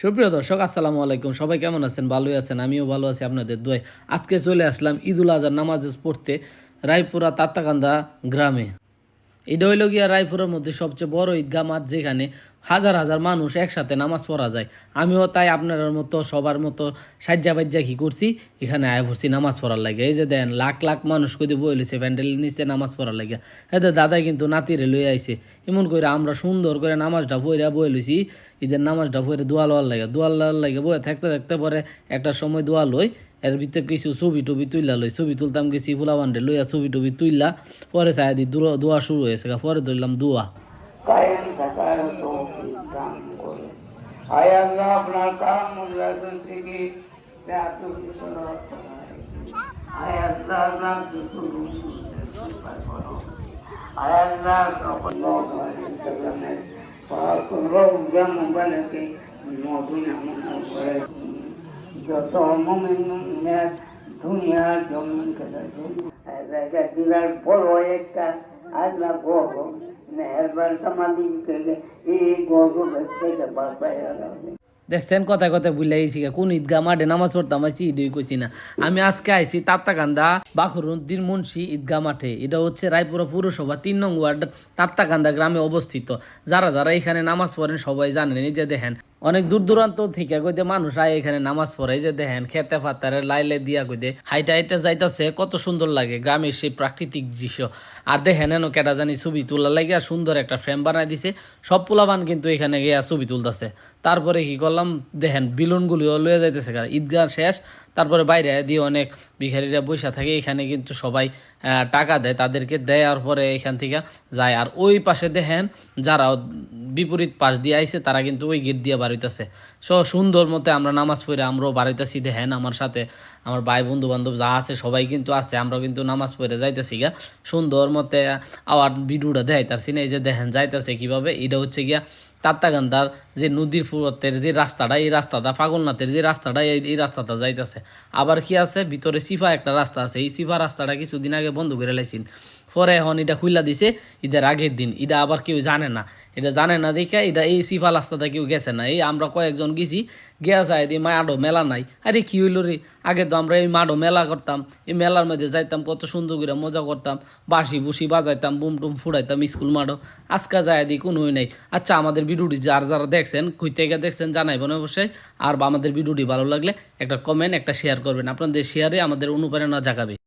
সুপ্রিয় দর্শক, আসসালামু আলাইকুম। সবাই কেমন আছেন? ভালোই আছেন, আমিও ভালো আছি আপনাদের দোয় আজকে চলে আসলাম ঈদুল আজহার নামাজ পড়তে রায়পুরা তাত্তাকান্দা গ্রামে। এটা হইল গিয়া রায়পুরের মধ্যে সবচেয়ে বড় ঈদগাহ মাঠ যেখানে হাজার হাজার মানুষ একসাথে নামাজ পড়া যায়। আমিও তাই আপনার মতো, সবার মতো সাজ্জা বাজ্জা কি করছি? এখানে আয় পড়ছি নামাজ পড়ার লাগে। এই যে দেন, লাখ লাখ মানুষ কদি বইলেছে প্যান্ডেলের নিচে নামাজ পড়ার লাগে। এতে দাদাই কিন্তু নাতিরে লই আইছে। এমন করে আমরা সুন্দর করে নামাজটা বইরা বই লইছি। ঈদের নামাজটা বইরে দোয়া লওয়ার লাগে। দোয়া লওয়ার লাগে বই থাকতে থাকতে পরে একটা সময় দোয়া লই, এর ভিতরে কিছু ছবি টবি তুইলা লই। ছবি তুলতাম গেছি ফুলা বান্ডে লইয়া ছবি টবি তুইলা, পরে চাই দি দোয়া শুরু হয়েছে পরে ধরলাম দোয়া। কায়েম থাকার তৌফিক দান করে আয় আল্লাহ আপনার কাম মূল্যায়ন থেকে আয় আল্লাহ, আপনার কিছু আয় আল্লাহ, সকল ইসলামের পাক রোজা মোবাইলকে করে। যত মমিন দুনিয়া জমিন জায়গা দিলার বড় একটা মেহরবান সমাধি কেলে এই গর্ব থেকে দেখছেন কথায় কথায় বুঝলে আইছি গা, কোন ঈদগাহ মাঠে নামাজ পড়তাম আইছি ইডই কইছি না। আমি আজকে আইছি তাত্তাকান্দা বাখরুদ্দিন মুন্সি ঈদগাহ মাঠে। এটা হচ্ছে রায়পুরা পৌরসভা তিন নং ওয়ার্ড তাত্তাকান্দা গ্রামে অবস্থিত। যারা যারা এখানে নামাজ পড়েন সবাই জানেন এই যে দেখেন। অনেক দূর দূরান্ত থেকে কইতে মানুষ আয় এখানে নামাজ পড়ে। যে দেখেন, খেতে ফাতারে লাইলে দিয়া কইতে হাইটা হাইটা যাইতাছে, কত সুন্দর লাগে গ্রামের সেই প্রাকৃতিক দৃশ্য। আর দেখেন, এনো কেটা জানি ছবি তোলা লাগে সুন্দর একটা ফ্রেম বানাই দিছে। সব পোলাবান কিন্তু এখানে গিয়া ছবি তুলতেছে। তারপরে কি করলাম, দেখেন, বিলুনগুলিও লয়ে যাইতেছে কারণ ঈদগাহ শেষ, তারপরে বাইরে দিয়ে অনেক ভিখারিরা বৈশা থাকে। এখানে কিন্তু সবাই টাকা দেয়, তাদেরকে দেওয়ার পরে এখান থেকে যায়। আর ওই পাশে দেখেন, যারা বিপরীত পাশ দিয়ে আইছে, তারা কিন্তু ওই গেট দিয়ে বাড়িতেছে সো, সুন্দর মতে আমরা নামাজ পড়ে আমরাও বাড়িতেছি দেখেন আমার সাথে আমার ভাই বন্ধু বান্ধব যা আছে, সবাই কিন্তু আছে আমরা কিন্তু নামাজ পড়ে যাইতেছি গা সুন্দর মতে আবার ভিডিওটা দেয় তার সিনে এই যে দেখেন যাইতেছে কীভাবে, এটা হচ্ছে গিয়া তাত্তাগান্ধার যে নদীর ফুরতের যে রাস্তাটা, এই রাস্তাটা ফাগলনাথের যে রাস্তাটা, এই রাস্তাটা যাইতেছে। আবার কি আছে? ভিতরে সিফা একটা রাস্তা আছে। এই সিফা রাস্তাটা কিছুদিন আগে বন্ধ করে লাইছেন। পরে এখন এটা খুইলা দিছে, ঈদের আগের দিন। এটা আবার কেউ জানে না। এটা জানে না দেখে এটা এই সিফা রাস্তাটা কেউ গেছে না। এই আমরা কয়েকজন গেছি, গিয়া যায় দিয়ে মাডো মেলা নাই। আরে কি হইল রে? আগে তো আমরা এই মাডো মেলা করতাম। এই মেলার মধ্যে যাইতাম, কত সুন্দর করে মজা করতাম। বাসি বুসি বাজাইতাম বুম টুম ফুড়াইতাম স্কুল মাডো আজকা যায় দি কোনো নাই। আচ্ছা আমাদের ভিডিওটি যার যারা দেখছেন, কই থেকে দেখছেন জানাইবেন অবশ্যই। আর আমাদের ভিডিওটি ভালো লাগলে একটা কমেন্ট একটা শেয়ার করবেন। আপনাদের শেয়ারে আমাদের অনুপ্রেরণা জাগাবে।